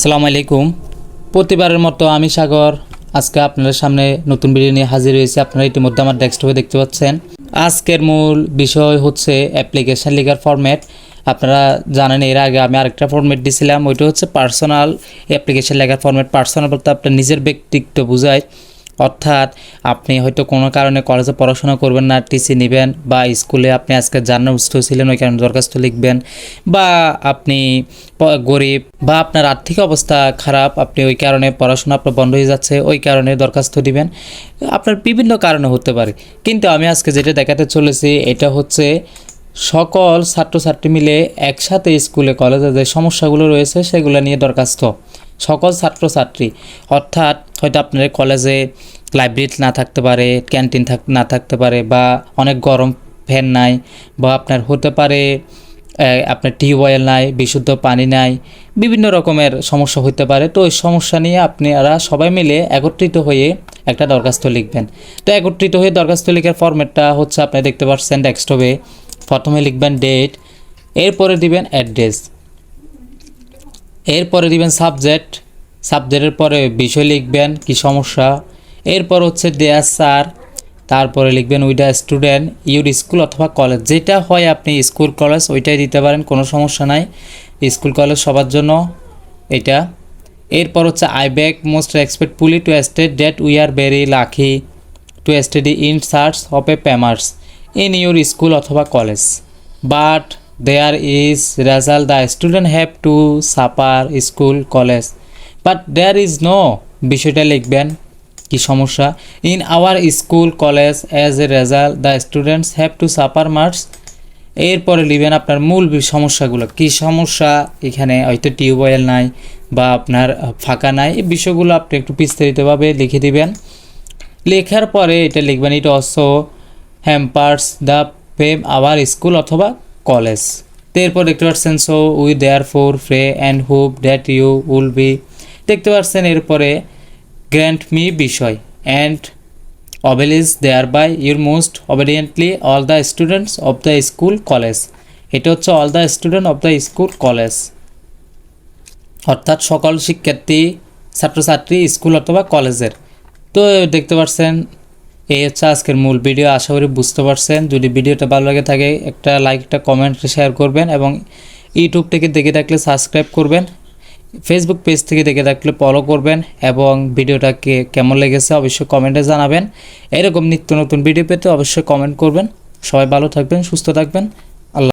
আসসালামু আলাইকুম। প্রতিবারের মতো আমি সাগর। আজকে আপনাদের সামনে নতুন ভিডিও নিয়ে হাজির হয়েছি। আপনারা ইতিমধ্যে আমার ডেস্কটপে দেখতে পাচ্ছেন। আজকের মূল বিষয় হচ্ছে অ্যাপ্লিকেশন লিগার ফরম্যাট আপনারা জানেন, এর আগে আমি আরেকটা ফরম্যাট দিয়েছিলাম ওইটা হচ্ছে পার্সোনাল অ্যাপ্লিকেশন লেখার ফরম্যাট পার্সোনাল বলতে আপনার নিজের ব্যক্তিত্ব বোঝায়। অর্থাৎ আপনি হয়তো কোনো কারণে কলেজে পড়াশোনা করবেন না টিসি নেবেন বা স্কুলে আপনি আজকে জানার উৎস ছিলেন ওই কারণে দরখাস্ত লিখবেন বা আপনি গরিব বা আপনার আর্থিক অবস্থা খারাপ, আপনি ওই কারণে পড়াশোনা আপনার বন্ধ হয়ে যাচ্ছে, ওই কারণে দরখাস্ত দিবেন। আপনার বিভিন্ন কারণে হতে পারে। কিন্তু আমি আজকে যেটা দেখাতে চলেছি, এটা হচ্ছে সকল ছাত্রছাত্রী মিলে একসাথে স্কুলে কলেজে যে সমস্যাগুলো রয়েছে, সেগুলো নিয়ে দরখাস্ত। সকল ছাত্রছাত্রী। অর্থাৎ হয়তো আপনার কলেজে লাইব্রেরি না থাকতে পারে ক্যান্টিন থাক না থাকতে পারে বা অনেক গরম ফ্যান নাই বা আপনার হতে পারে আপনার টিউবওয়েল নাই, বিশুদ্ধ পানি নাই, বিভিন্ন রকমের সমস্যা হতে পারে। তো ওই সমস্যা নিয়ে আপনারা সবাই মিলে একত্রিত হয়ে একটা দরখাস্ত লিখবেন। তো একত্রিত হয়ে দরখাস্ত লেখার ফরম্যাটটা হচ্ছে আপনি দেখতে পাচ্ছেন ডেস্কটপে প্রথমে লিখবেন ডেট এরপরে দিবেন অ্যাড্রেস এরপরে দিবেন সাবজেক্ট সাবজেক্টের পরে বিষয় লিখবেন, কি সমস্যা? এরপর হচ্ছে দেয়ার স্যার, তারপরে লিখবেন উইডা স্টুডেন্ট, ইউর স্কুল অথবা কলেজ। যেটা হয় আপনি স্কুল, কলেজ, ওইটাই দিতে পারেন, কোনো সমস্যা নাই। স্কুল, কলেজ সবার জন্য এটা। এরপর হচ্ছে I back most expect pulley to state date we are very lucky to study in search of a pampers in your school অথবা college. But there is result the student have to suffer school college. But there is no বিষয়টা লিখবেন। কি সমস্যা? In our school college as a result the students have to suffer marks এরপরে লিবেন আপনার মূল সমস্যাগুলো। কি সমস্যা? এখানে হয়তো টিউবওয়েল নাই বা আপনার ফাঁকা নাই। এই বিষয়গুলো আপনি একটু বিস্তারিতভাবে লিখে দিবেন। লেখার পরে এটা লিখবেন it also hampers the fame our school অথবা কলেজ এরপর দেখতে পাচ্ছেন so we therefore pray and hope that you will be দেখতে পাচ্ছেন, এরপরে গ্র্যান্ট মি বিষয় and oblige thereby your most obediently all the students of the school college এটা হচ্ছে all the student of the school college অর্থাৎ সকল শিক্ষার্থী, ছাত্রছাত্রী স্কুল অথবা কলেজের তো দেখতে পাচ্ছেন, এই হচ্ছে আজকের মূল ভিডিও আশা করি বুঝতে পারছেন। যদি ভিডিওটা ভালো লাগে থাকে, একটা লাইক একটা কমেন্ট শেয়ার করবেন এবং ইউটিউব থেকে দেখে থাকলে সাবস্ক্রাইব করবেন। ফেসবুক পেজ থেকে দেখে থাকলে ফলো করবেন এবং ভিডিওটাকে কেমন লেগেছে অবশ্যই কমেন্টে জানাবেন। এরকম নিত্য নতুন ভিডিও পেতে অবশ্যই কমেন্ট করবেন। সবাই ভালো থাকবেন, সুস্থ থাকবেন।